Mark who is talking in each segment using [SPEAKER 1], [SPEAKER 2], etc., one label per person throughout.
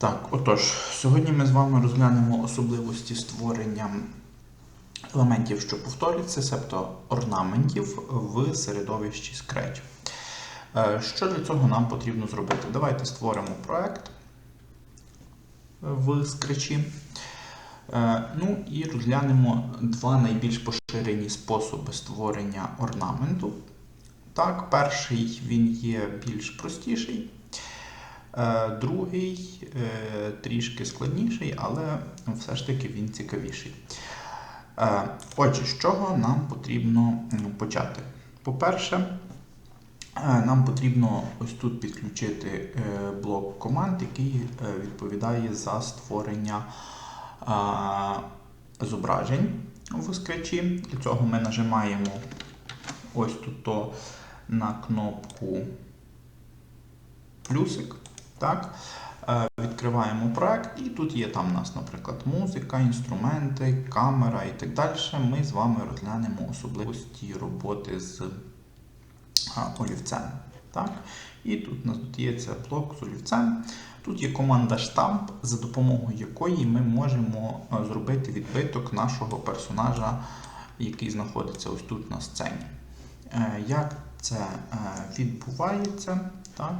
[SPEAKER 1] Так, отож, сьогодні ми з вами розглянемо особливості створення елементів, що повторюються, себто орнаментів в середовищі Scratch. Е, Що для цього нам потрібно зробити? Давайте створимо проект в Scratch. Е, Ну і розглянемо два найбільш поширені способи створення орнаменту. Так, перший він є більш простіший. Е, Другий е, трішки складніший, але все ж таки він цікавіший. Е, Отже, з чого нам потрібно почати? По-перше, нам потрібно ось тут підключити блок команд, який відповідає за створення зображень в скретчі. Для цього ми нажимаємо ось тут то на кнопку плюсик. Так? Е, Відкриваємо проект, і тут є там у нас, наприклад, музика, інструменти, камера і так далі. Ми з вами розглянемо особливості роботи з олівцем. Так? І тут у нас тут є це блок з олівцем. Тут є команда штамп, за допомогою якої ми можемо е, зробити відбиток нашого персонажа, який знаходиться ось тут на сцені. Е, Як це е, відбувається? Так?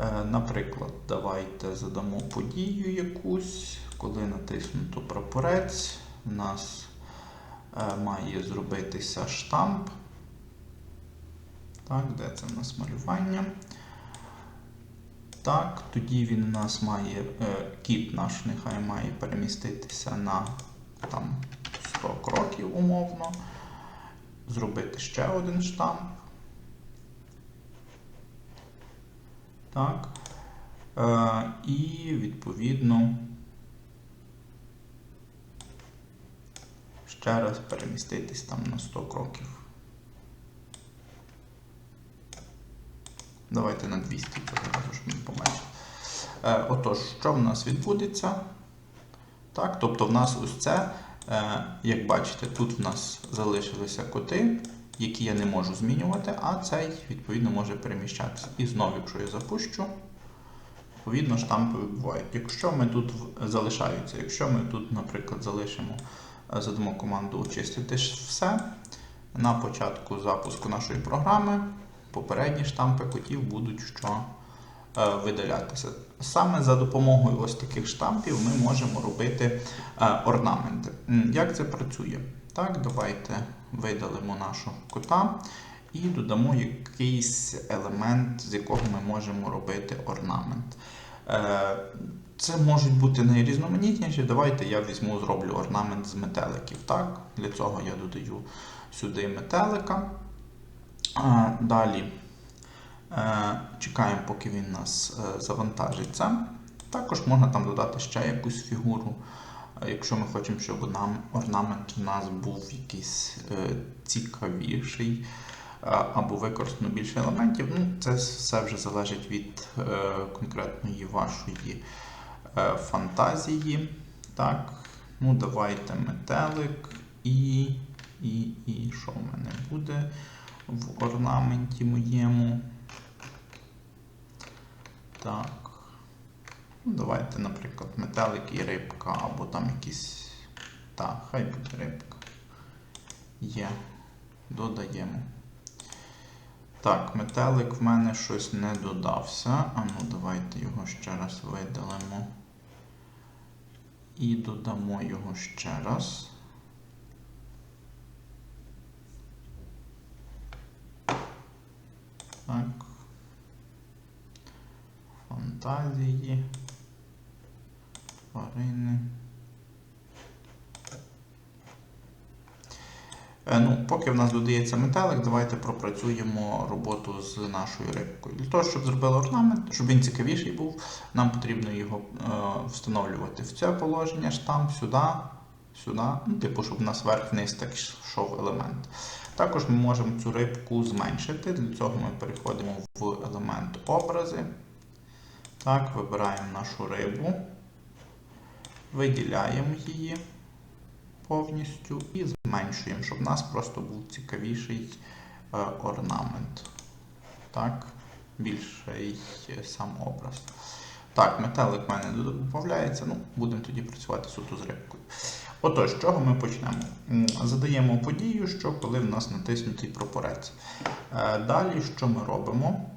[SPEAKER 1] Е, Наприклад, давайте задамо подію якусь, коли натиснуто прапорець, у нас е, має зробитися штамп. Так, де це в нас малювання? Так, тоді він у нас має, е, кіт наш нехай має переміститися на там, 100 кроків умовно, зробити ще один штамп. Так. Е, і відповідно ще раз переміститись там на 100 кроків. Давайте на 200 зразу ж ми поменше. Отож, що в нас відбудеться? Так, тобто в нас ось це, е, як бачите, тут в нас залишилися коти, які я не можу змінювати, а цей, відповідно, може переміщатися. І знову, якщо я запущу, відповідно, штампи бувають. Якщо ми тут залишаються, якщо ми тут, наприклад, залишимо, е, задамо команду очистити все, на початку запуску нашої програми попередні штампи котів будуть що е, видалятися. Саме за допомогою ось таких штампів ми можемо робити е, орнаменти. Як це працює? Так, давайте видалимо нашого кота і додамо якийсь елемент, з якого ми можемо робити орнамент. Е, Це можуть бути найрізноманітніші. Давайте я візьму, зроблю орнамент з метеликів. Так? Для цього я додаю сюди метелика. Далі е, чекаємо, поки він нас е, завантажиться. Також можна там додати ще якусь фігуру, е, якщо ми хочемо, щоб нам орнамент у нас був якийсь е, цікавіший або використано більше елементів. Ну, Це все вже залежить від е, конкретної вашої е, фантазії. Так, ну давайте метелик і, і, і що в мене буде в орнаменті моєму. Так. Ну, давайте, наприклад, метелик і рибка, або там якісь. Так, хай буде рибка. Є. Додаємо. Так, метелик в мене щось не додався. А ну давайте його ще раз видалимо. І додамо його ще раз. Так. Фантазії. Тварини. Е, Ну, поки в нас додається метелик, давайте пропрацюємо роботу з нашою рибкою. Для того, щоб зробили орнамент, щоб він цікавіший був, нам потрібно його е, встановлювати в це положення, штамп, сюди, сюди, ну, типу, щоб у нас вверх-вниз так йшов елемент. Також ми можемо цю рибку зменшити. Для цього ми переходимо в елемент образи. Так, вибираємо нашу рибу, виділяємо її повністю і зменшуємо, щоб у нас просто був цікавіший е, орнамент. Так, більший е, сам образ. Так, метелик в мене додається, ну, будемо тоді працювати суто з рибкою. Отож, з чого ми почнемо? Задаємо подію, що коли в нас натиснутий прапорець. Е, Далі, що ми робимо?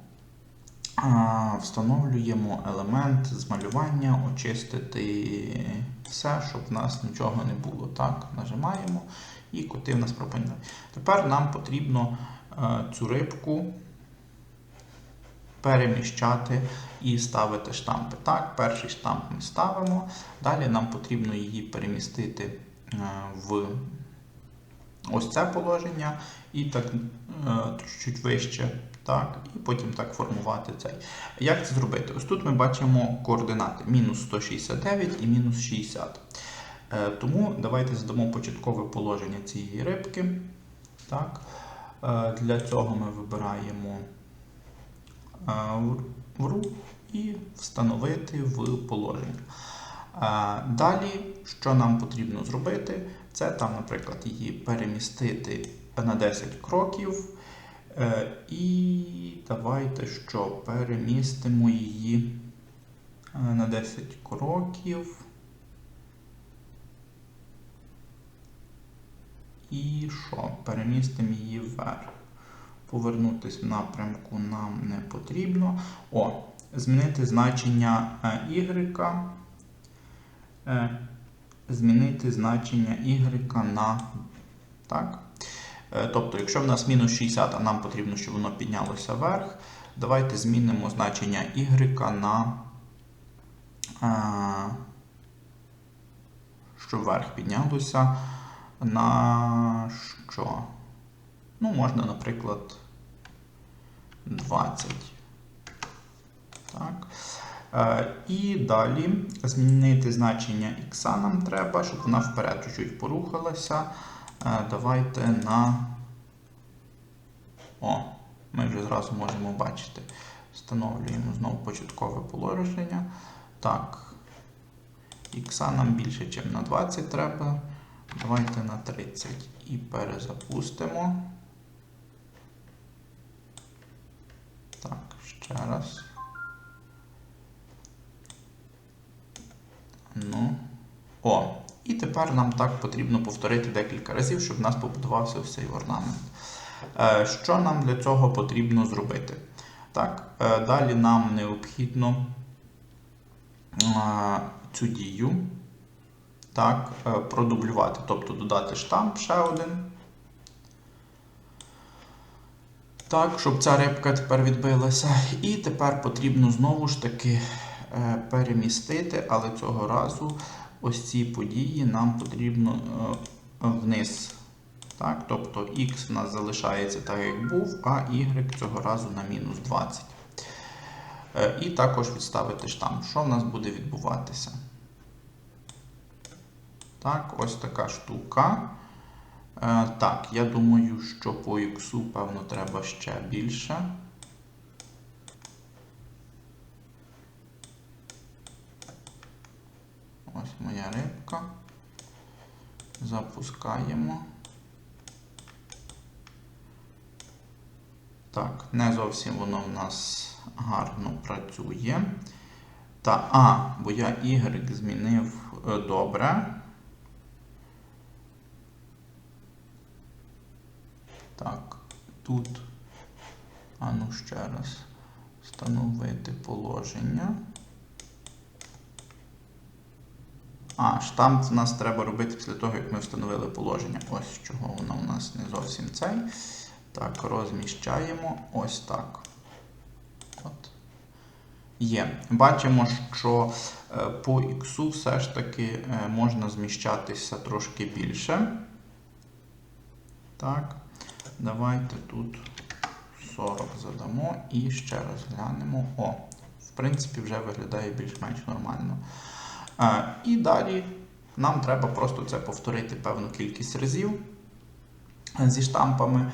[SPEAKER 1] Встановлюємо елемент з малювання, очистити все, щоб в нас нічого не було. Так, нажимаємо і коти в нас пропадають. Тепер нам потрібно е, цю рибку переміщати і ставити штампи. Так, перший штамп ми ставимо. Далі нам потрібно її перемістити е, в ось це положення і так е, чуть вище. Так, і потім так формувати цей. Як це зробити? Ось тут ми бачимо координати мінус 169 і мінус 60. Е, тому давайте задамо початкове положення цієї рибки. Так. Е, для цього ми вибираємо е, в- в RU і встановити в положення. Далі, що нам потрібно зробити, це там, наприклад, її перемістити на 10 кроків. Е, І давайте що, перемістимо її е, на 10 кроків. І що? Перемістимо її вверх. Повернутися в напрямку нам не потрібно. О, змінити значення е, y. Змінити значення y на. Так. Е, Тобто, якщо в нас мінус 60, а нам потрібно, щоб воно піднялося вверх, давайте змінимо значення y на. е, Щоб вверх піднялося на що? Ну, можна, наприклад, 20. Так. Е, і далі змінити значення x нам треба, щоб вона вперед чуть-чуть порухалася. Давайте на. О, ми вже зразу можемо бачити. Встановлюємо знову початкове положення. Так. Х нам більше, ніж на 20 треба. Давайте на 30 і перезапустимо. Так, ще раз. Ну. О, і тепер нам так потрібно повторити декілька разів, щоб в нас побудувався цей орнамент. Е, Що нам для цього потрібно зробити? Так, е, далі нам необхідно е, цю дію так, продублювати, тобто додати штамп ще один. Так, щоб ця рибка тепер відбилася. І тепер потрібно знову ж таки перемістити, але цього разу ось ці події нам потрібно е, вниз. Так, тобто X в нас залишається так, як був, а Y цього разу на мінус 20. Е, І також відставити штамп. Що в нас буде відбуватися? Так, ось така штука. Е, так, я думаю, що по X, певно, треба ще більше. Ось моя рибка. Запускаємо. Так, не зовсім воно в нас гарно працює. Та, а, бо я Y змінив е, добре. Так, тут, а ну ще раз, встановити положення. А, штамп в нас треба робити після того, як ми встановили положення. Ось чого воно у нас не зовсім цей. Так, розміщаємо ось так. От. Є. Бачимо, що е, по X все ж таки е, можна зміщатися трошки більше. Так. Давайте тут 40 задамо і ще раз глянемо. О, в принципі, вже виглядає більш-менш нормально. І далі нам треба просто це повторити певну кількість разів зі штампами.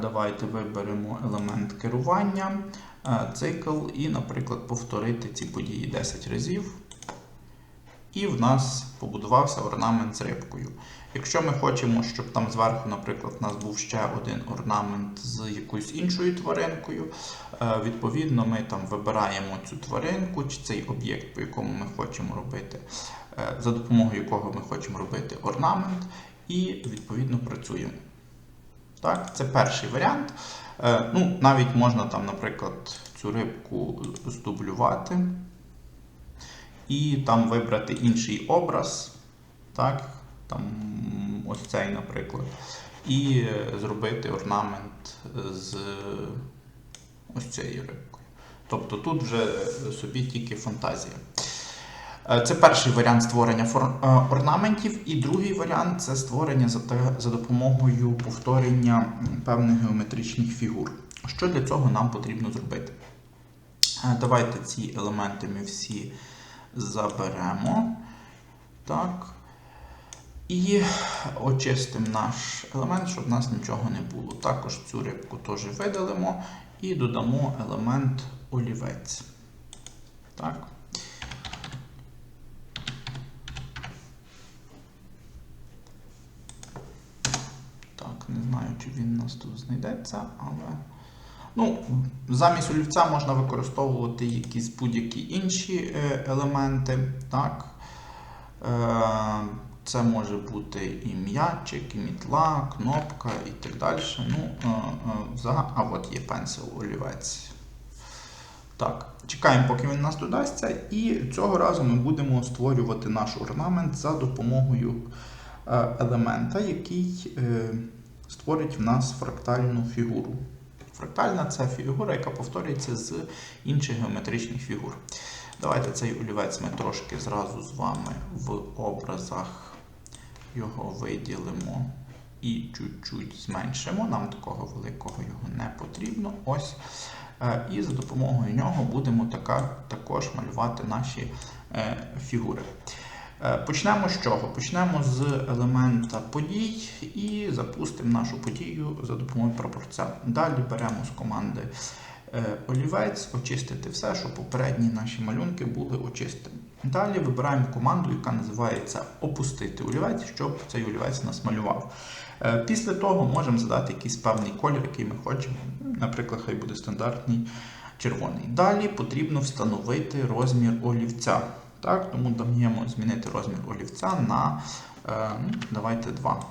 [SPEAKER 1] Давайте виберемо елемент керування, цикл і, наприклад, повторити ці події 10 разів. І в нас побудувався орнамент з рибкою. Якщо ми хочемо, щоб там зверху, наприклад, у нас був ще один орнамент з якоюсь іншою тваринкою, е, відповідно, ми там вибираємо цю тваринку чи цей об'єкт, по якому ми хочемо робити, е, за допомогою якого ми хочемо робити орнамент, і відповідно працюємо. Так, Це перший варіант. Е, Ну, Навіть можна там, наприклад, цю рибку здублювати і там вибрати інший образ. Так, там ось цей, наприклад, і е, зробити орнамент з ось цією рибкою. Тобто тут вже собі тільки фантазія. Е, Це перший варіант створення е, орнаментів, і другий варіант це створення за, допомогою повторення певних геометричних фігур. Що для цього нам потрібно зробити? Давайте ці елементи ми всі заберемо. Так. І очистимо наш елемент, щоб в нас нічого не було. Також цю рибку теж видалимо і додамо елемент олівець. Так. Не знаю, чи він у нас тут знайдеться, але. Ну, замість олівця можна використовувати якісь будь-які інші е, елементи. Так. Е, Це може бути і м'ячик, і мітла, кнопка і так далі. Ну, е, А от є пенсил олівець. Так, чекаємо, поки він нас додасться, і цього разу ми будемо створювати наш орнамент за допомогою елемента, який створить в нас фрактальну фігуру. Фрактальна це фігура, яка повторюється з інших геометричних фігур. Давайте цей олівець ми трошки зразу з вами в образах його виділимо і чуть-чуть зменшимо. Нам такого великого його не потрібно. Ось. Е, І за допомогою нього будемо така, також малювати наші е, фігури. Е, Почнемо з чого? Почнемо з елемента подій і запустимо нашу подію за допомогою прапорця. Далі беремо з команди е, олівець, очистити все, щоб попередні наші малюнки були очистені. Далі вибираємо команду, яка називається Опустити олівець, щоб цей олівець нас малював. Е, Після того можемо задати якийсь певний колір, який ми хочемо. Наприклад, хай буде стандартний червоний. Далі потрібно встановити розмір олівця. Так, Тому даємо змінити розмір олівця на е, давайте 2.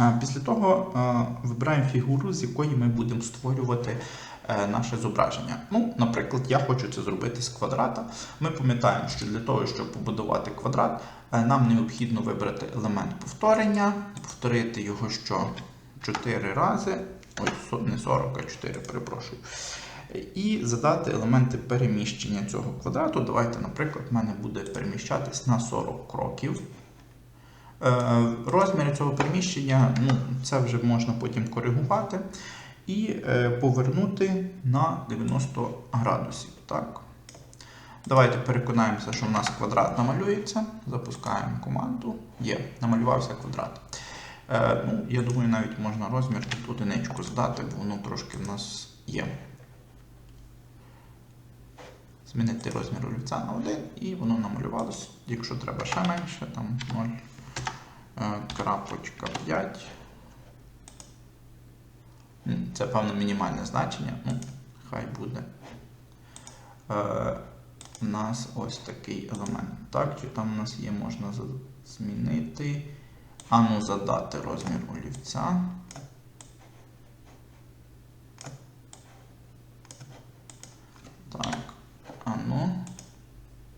[SPEAKER 1] Е, Після того е, вибираємо фігуру, з якої ми будемо створювати наше зображення. Ну, Наприклад, я хочу це зробити з квадрата. Ми пам'ятаємо, що для того, щоб побудувати квадрат, нам необхідно вибрати елемент повторення, повторити його що 4 рази. Ой, не 40, а 4, перепрошую. І задати елементи переміщення цього квадрату. Давайте, наприклад, в мене буде переміщатись на 40 кроків. Е, Розміри цього переміщення, ну, це вже можна потім коригувати. І е, повернути на 90 градусів. Так. Давайте переконаємося, що в нас квадрат намалюється. Запускаємо команду. Є, намалювався квадрат. Е, ну, Я думаю, навіть можна розмір тут одиничку здати, бо воно трошки в нас є. Змінити розмір олівця на 1 і воно намалювалося. Якщо треба ще менше, там 0. Е, крапочка 5. М, Це, певно, мінімальне значення. Ну, хай буде. Е, у нас ось такий елемент. Так, чи там у нас є, можна змінити. А ну задати розмір олівця. Так, а ну.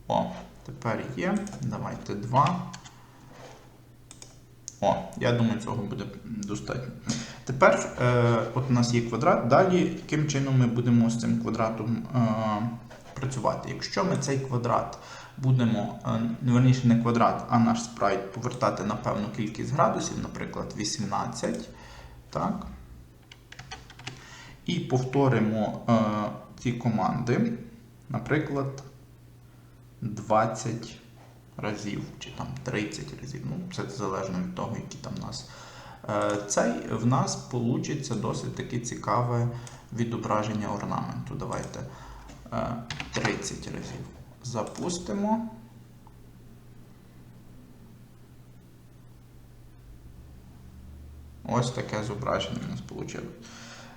[SPEAKER 1] О, тепер є. Давайте 2. О, я думаю, цього буде достатньо. Тепер е, от у нас є квадрат. Далі, яким чином ми будемо з цим квадратом е, працювати? Якщо ми цей квадрат будемо, е, верніше не квадрат, а наш спрайт повертати на певну кількість градусів, наприклад, 18. Так. І повторимо е, ці команди, наприклад, 20 разів чи там 30 разів. Ну, Це залежно від того, які там у нас. Е, цей в нас вийде досить таке цікаве відображення орнаменту. Давайте е, 30 разів запустимо. Ось таке зображення у нас вийшло.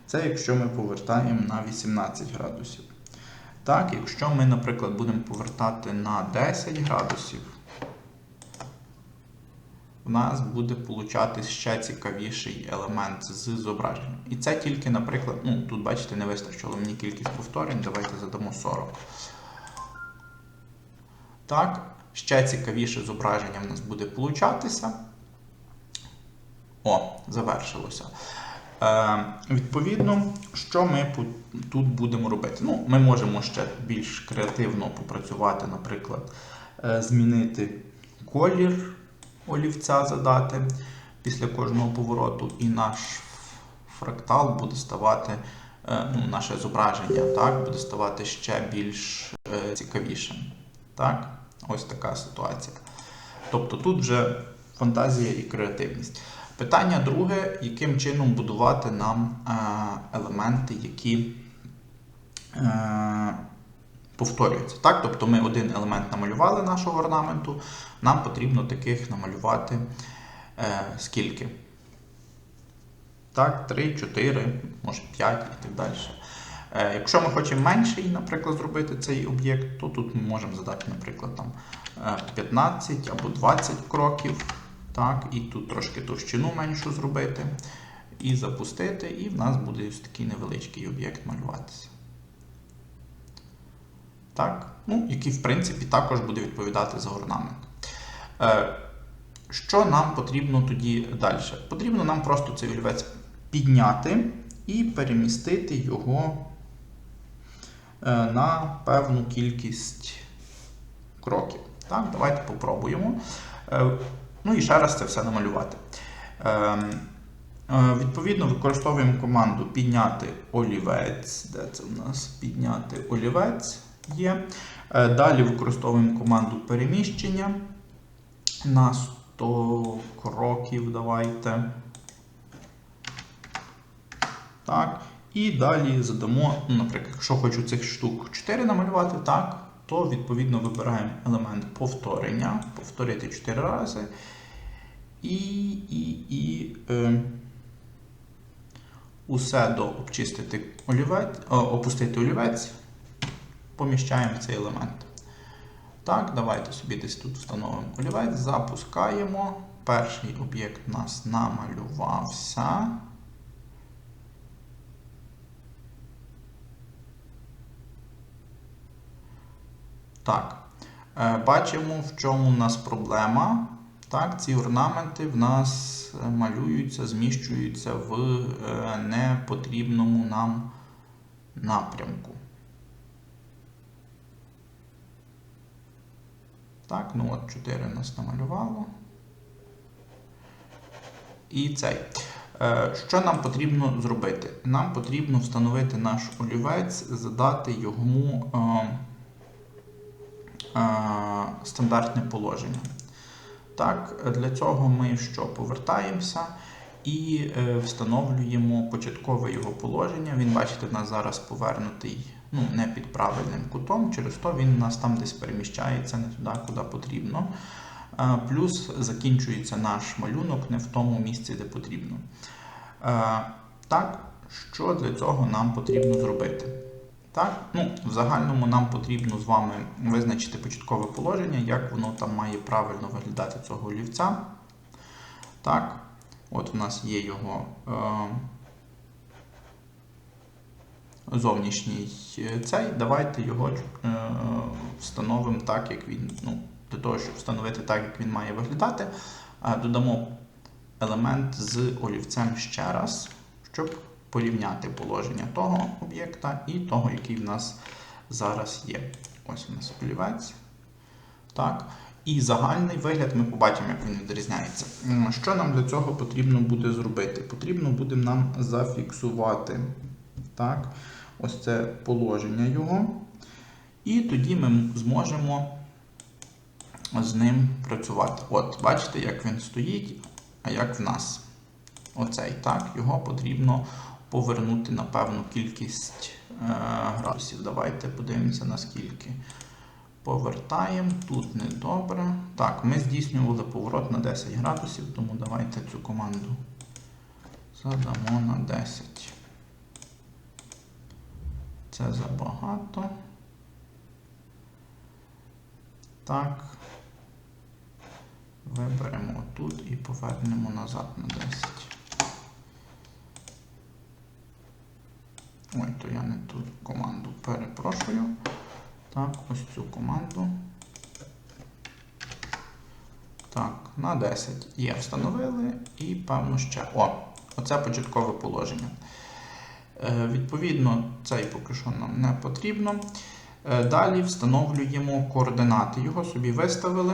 [SPEAKER 1] Це якщо ми повертаємо на 18 градусів. Так, якщо ми, наприклад, будемо повертати на 10 градусів, у нас буде получатись ще цікавіший елемент з зображенням. І це тільки, наприклад, ну, тут, бачите, не вистачило мені кількість повторень, давайте задамо 40. Так, ще цікавіше зображення в нас буде получатися. О, завершилося. Е, відповідно, що ми тут будемо робити? Ну, ми можемо ще більш креативно попрацювати, наприклад, е, змінити колір олівця задати після кожного повороту, і наш фрактал буде ставати, е, ну, наше зображення так, буде ставати ще більш е, цікавішим. Так? Ось така ситуація. Тобто тут вже фантазія і креативність. Питання друге, яким чином будувати нам е, елементи, які е, повторюються. Так? Тобто ми один елемент намалювали нашого орнаменту, нам потрібно таких намалювати е, скільки? Так, 3, 4, може 5 і так далі. Е, Якщо ми хочемо менший, наприклад, зробити цей об'єкт, то тут ми можемо задати, наприклад, там, е, 15 або 20 кроків. Так, І тут трошки товщину меншу зробити. І запустити, і в нас буде ось такий невеличкий об'єкт малюватися. Так, ну, який, в принципі, також буде відповідати за орнамент. Е, що нам потрібно тоді далі? Потрібно нам просто цей олівець підняти і перемістити його е, на певну кількість кроків. Так, давайте попробуємо. Е, ну і ще раз це все намалювати. Відповідно, використовуємо команду підняти олівець. Де це в нас підняти олівець є. Е, далі використовуємо команду переміщення на 100 кроків. Давайте. Так. І далі задамо, ну, наприклад, якщо хочу цих штук 4 намалювати, так, то відповідно вибираємо елемент повторення, повторити 4 рази. І і, і е, усе до обчистити олівець, опустити олівець, поміщаємо цей елемент. Так, давайте собі десь тут встановимо олівець, запускаємо. Перший об'єкт у нас намалювався. Так. Е, Бачимо, в чому у нас проблема. Так, Ці орнаменти в нас малюються, зміщуються в е, непотрібному нам напрямку. Так, ну от 4 у нас намалювало. І цей. Е, Що нам потрібно зробити? Нам потрібно встановити наш олівець, задати йому е, е, стандартне положення. Так, для цього ми що повертаємося і е, встановлюємо початкове його положення. Він, бачите, у нас зараз повернутий ну, не під правильним кутом, через то він нас там десь переміщається не туди, куди потрібно. Е, плюс закінчується наш малюнок не в тому місці, де потрібно. Е, так, що для цього нам потрібно зробити? Так, ну, В загальному нам потрібно з вами визначити початкове положення, як воно там має правильно виглядати цього олівця. Так, от у нас є його е, зовнішній цей. Давайте його е, встановимо так, як він. ну, Для того, щоб встановити так, як він має виглядати, е, додамо елемент з олівцем ще раз, щоб порівняти положення того об'єкта і того, який в нас зараз є. Ось у нас олівець. Так. І загальний вигляд ми побачимо, як він відрізняється. Що нам для цього потрібно буде зробити? Потрібно буде нам зафіксувати так, ось це положення його. І тоді ми зможемо з ним працювати. От, бачите, як він стоїть, а як в нас. Оцей, так, його потрібно повернути на певну кількість е, градусів. Давайте подивимося, наскільки. Повертаємо, тут недобре. Так, ми здійснювали поворот на 10 градусів, тому давайте цю команду задамо на 10. Це забагато. Так. Виберемо тут і повернемо назад на 10. Ой, то я не ту команду перепрошую. Так, ось цю команду. Так, на 10 є, встановили і певно ще. О, оце початкове положення. Е, відповідно, цей поки що нам не потрібно. Е, далі встановлюємо координати. Його собі виставили.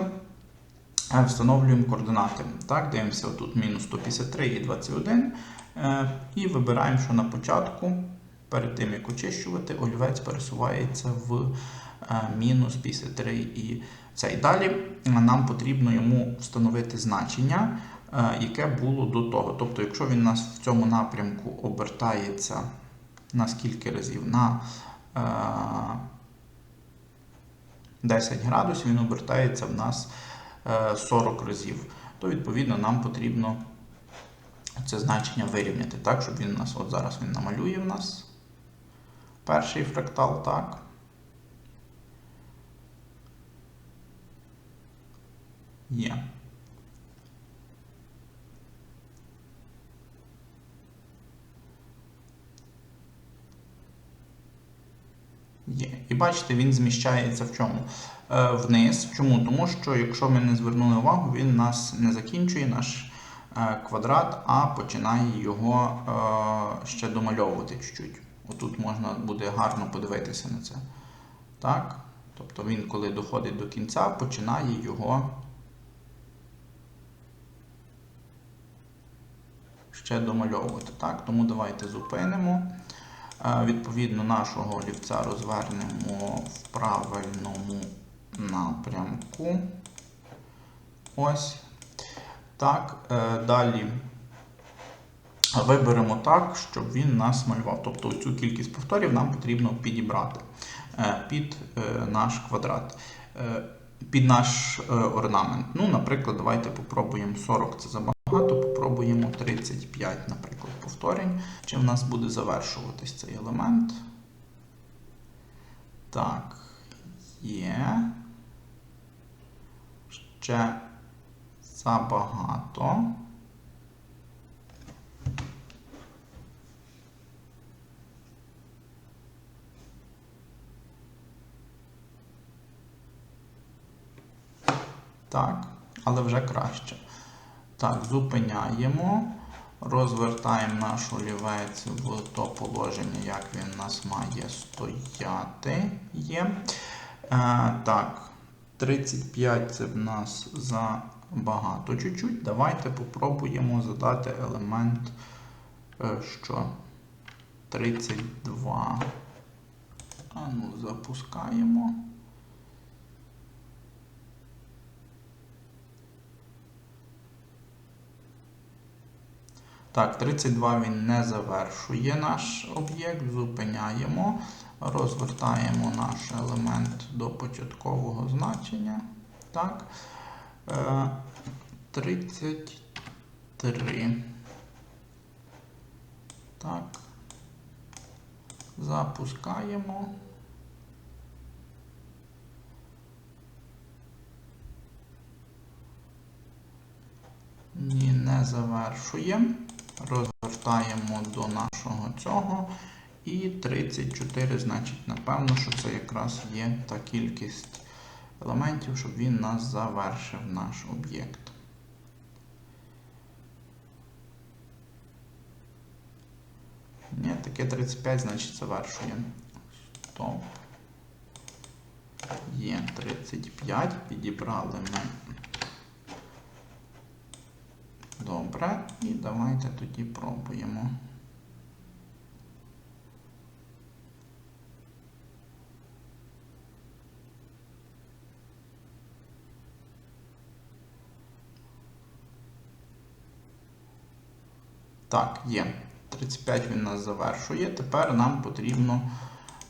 [SPEAKER 1] Е, Встановлюємо координати. Так, дивимося тут мінус 153 і 21. Е, І вибираємо, що на початку, перед тим як очищувати, олівець пересувається в мінус 53 і цей. Далі нам потрібно йому встановити значення, яке було до того. Тобто, якщо він у нас в цьому напрямку обертається на скільки разів? На е, 10 градусів, він обертається в нас е, 40 разів. То, відповідно, нам потрібно це значення вирівняти так, щоб він у нас, от зараз він намалює в нас перший фрактал, так. Є. Є. І бачите, він зміщається в чому? Е, вниз. Чому? Тому що, якщо ми не звернули увагу, він нас не закінчує наш е, квадрат, а починає його е, ще домальовувати чуть-чуть. Отут можна буде гарно подивитися на це. Так? Тобто він, коли доходить до кінця, починає його ще домальовувати. Так? Тому давайте зупинимо. Відповідно, нашого олівця розвернемо в правильному напрямку. Ось. Так, е, далі виберемо так, щоб він нас малював. Тобто цю кількість повторів нам потрібно підібрати е, під е, наш квадрат, під наш орнамент. Ну, наприклад, давайте попробуємо 40 це забагато, попробуємо 35, наприклад, повторень. Чим в нас буде завершуватись цей елемент? Так, є. Ще забагато. Так, але вже краще. Так, зупиняємо. Розвертаємо наш олівець в то положення, як він у нас має стояти. Є. Е, так, 35 це в нас забагато чуть-чуть. Давайте попробуємо задати елемент, е, що 32. А ну, запускаємо. Так, 32 він не завершує наш об'єкт, зупиняємо, розвертаємо наш елемент до початкового значення. Так, е, 33. Так. Запускаємо. Ні, не завершуємо. Розвертаємо до нашого цього. І 34, значить, напевно, що це якраз є та кількість елементів, щоб він нас завершив наш об'єкт. Ні, таке 35, значить, завершує. Стоп. Є 35, підібрали ми. Добре, і давайте тоді пробуємо. Так, є. 35 він нас завершує. Тепер нам потрібно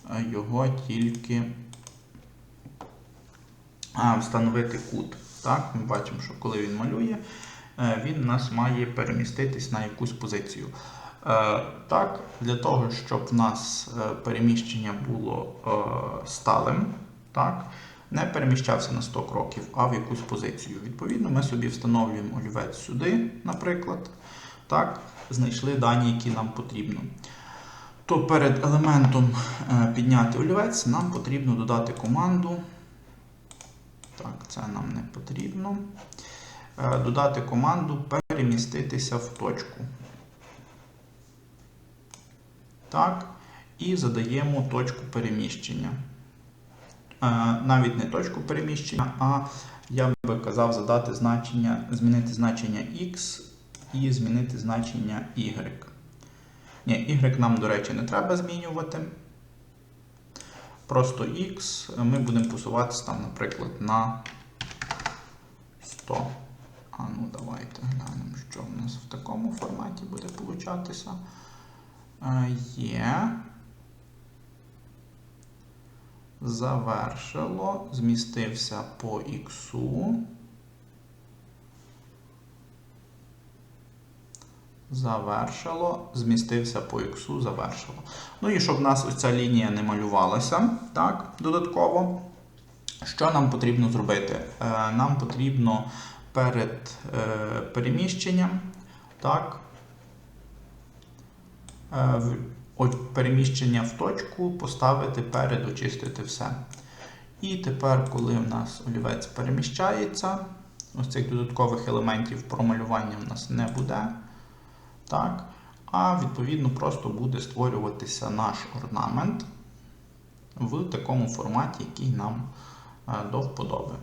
[SPEAKER 1] е, його тільки встановити кут. Так, Ми бачимо, що коли він малює, він нас має переміститись на якусь позицію. Е, Так, для того, щоб в нас е, переміщення було е, сталим, так, не переміщався на 100 кроків, а в якусь позицію. Відповідно, ми собі встановлюємо олівець сюди, наприклад. Так, знайшли дані, які нам потрібно. То перед елементом е, підняти олівець нам потрібно додати команду. Так, це нам не потрібно. Е, Додати команду переміститися в точку. Так. І задаємо точку переміщення. Е, Навіть не точку переміщення, а я би казав задати значення, змінити значення x і змінити значення y. Ні, y нам, до речі, не треба змінювати. Просто x ми будемо посуватися там, наприклад, на 100. А ну давайте глянемо, що в нас в такому форматі буде получатися. Е, Є. Завершило. Змістився по іксу. Завершило, змістився по іксу, завершило. Ну і щоб в нас ось ця лінія не малювалася, так, додатково. Що нам потрібно зробити? Е, Нам потрібно перед е, переміщенням, так, е, переміщення в точку поставити перед очистити все. І тепер, коли в нас олівець переміщається, ось цих додаткових елементів промалювання в нас не буде. Так? А відповідно просто буде створюватися наш орнамент в такому форматі, який нам е, до вподоби.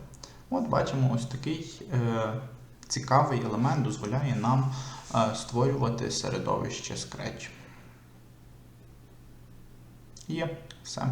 [SPEAKER 1] От бачимо, ось такий е, цікавий елемент дозволяє нам е, створювати середовище Scratch. Є все.